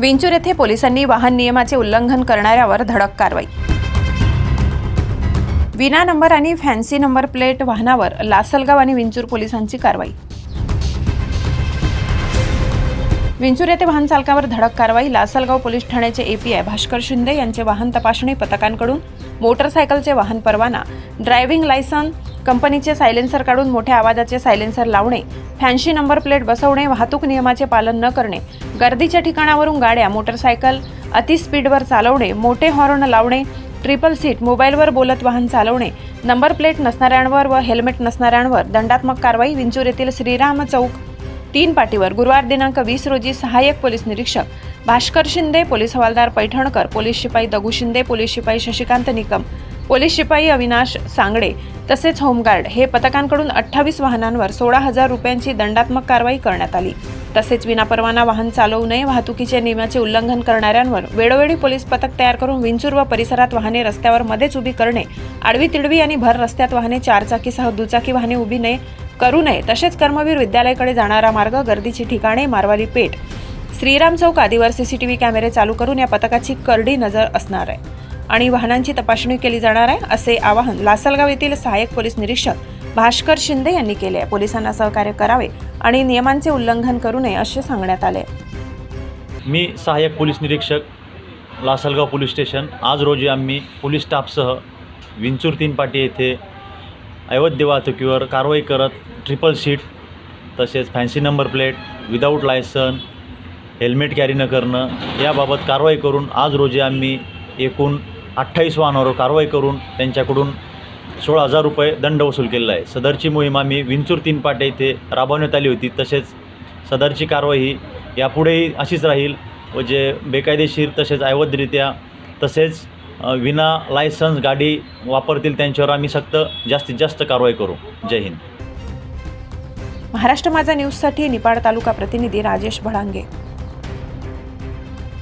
विंचूर येथे पोलिसांनी वाहन नियमाचे उल्लंघन करणाऱ्यावर धडक कारवाई. विना नंबर आणि फॅन्सी नंबर प्लेट वाहनावर लासलगाव आणि विंचूर पोलिसांची कारवाई. विंचूर येथे वाहन चालकावर धडक कारवाई लासलगाव पोलीस ठाण्याचे एपीआय भास्कर शिंदे यांचे वाहन तपासणी पथकांकडून मोटरसायकलचे वाहन परवाना ड्रायव्हिंग लायसन कंपनीचे सायलेन्सर काढून मोठ्या आवाजाचे सायलेन्सर लावणे फॅन्सी नंबर प्लेट बसवणे वाहतूक नियमाचे पालन न करणे गर्दीच्या ठिकाणावरून गाड्या मोटरसायकल अतिस्पीडवर चालवणे मोठे हॉर्न लावणे ट्रिपल सीट मोबाईलवर बोलत वाहन चालवणे नंबर प्लेट नसणाऱ्यांवर व हेल्मेट नसणाऱ्यांवर दंडात्मक कारवाई विंचूर येथील श्रीराम चौक तीन पाटीवर गुरुवार दिनांक वीस रोजी सहाय्यक पोलीस निरीक्षक भास्कर शिंदे पोलीस हवालदार पैठणकर पोलीस शिपाई दगू शिंदे पोलीस शिपाई शशिकांत निकम पोलीस शिपाई अविनाश सांगडे तसेच होमगार्ड हे पथकांकडून अठ्ठावीस वाहनांवर सोळा हजार रुपयांची दंडात्मक कारवाई करण्यात आली. तसेच विनापरवाना वाहन चालवू नये वाहतुकीच्या नियमाचे उल्लंघन करणाऱ्यांवर वेळोवेळी पोलीस पथक तयार करून विंचूर व परिसरात वाहने रस्त्यावर मध्येच उभी करणे आडवी तिडवी आणि भर रस्त्यात वाहने चारचाकीसह दुचाकी वाहने उभी नये करू नये. तसेच कर्मवीर विद्यालयाकडे जाणारा मार्ग गर्दीची ठिकाणे मारवाली पेठ. श्रीराम चौक आदीवर सीसीटीव्ही कॅमेरे चालू करून या पथकाची करडी नजर असणार आहे. आणि वाहनांची तपासणी केली जाणार आहे असे आवाहन लासलगाव येथील सहाय्यक पोलीस निरीक्षक भास्कर शिंदे यांनी केले आहे. पोलिसांना सहकार्य करावे आणि नियमांचे उल्लंघन करू नये असे सांगण्यात आले. मी सहाय्यक पोलीस निरीक्षक लासलगाव पोलीस स्टेशन. आज रोजी आम्ही पोलीस स्टाफसह विंचूर तीन पाटी येथे अवैध वाहतुकीवर कारवाई करत ट्रिपल सीट तसेच fancy number plate without licence helmet carry न करणं याबाबत कारवाई करून आज रोजी आम्ही एकूण अठ्ठावीस वाहनावर कारवाई करून त्यांच्याकडून सोळा हजार रुपये दंड वसूल केलेला आहे. सदरची मोहीम आम्ही विंचूर तीन पाटे येथे राबवण्यात आली होती. तसेच सदरची कारवाई ही यापुढेही अशीच राहील व जे बेकायदेशीर तसेच अवैधरित्या तसेच विना लायसन्स गाडी वापरतील त्यांच्यावर आम्ही सक्त जास्तीत जास्त कारवाई करू. जय हिंद. महाराष्ट्र माझा न्यूजसाठी निपाड तालुका प्रतिनिधी राजेश भडांगे.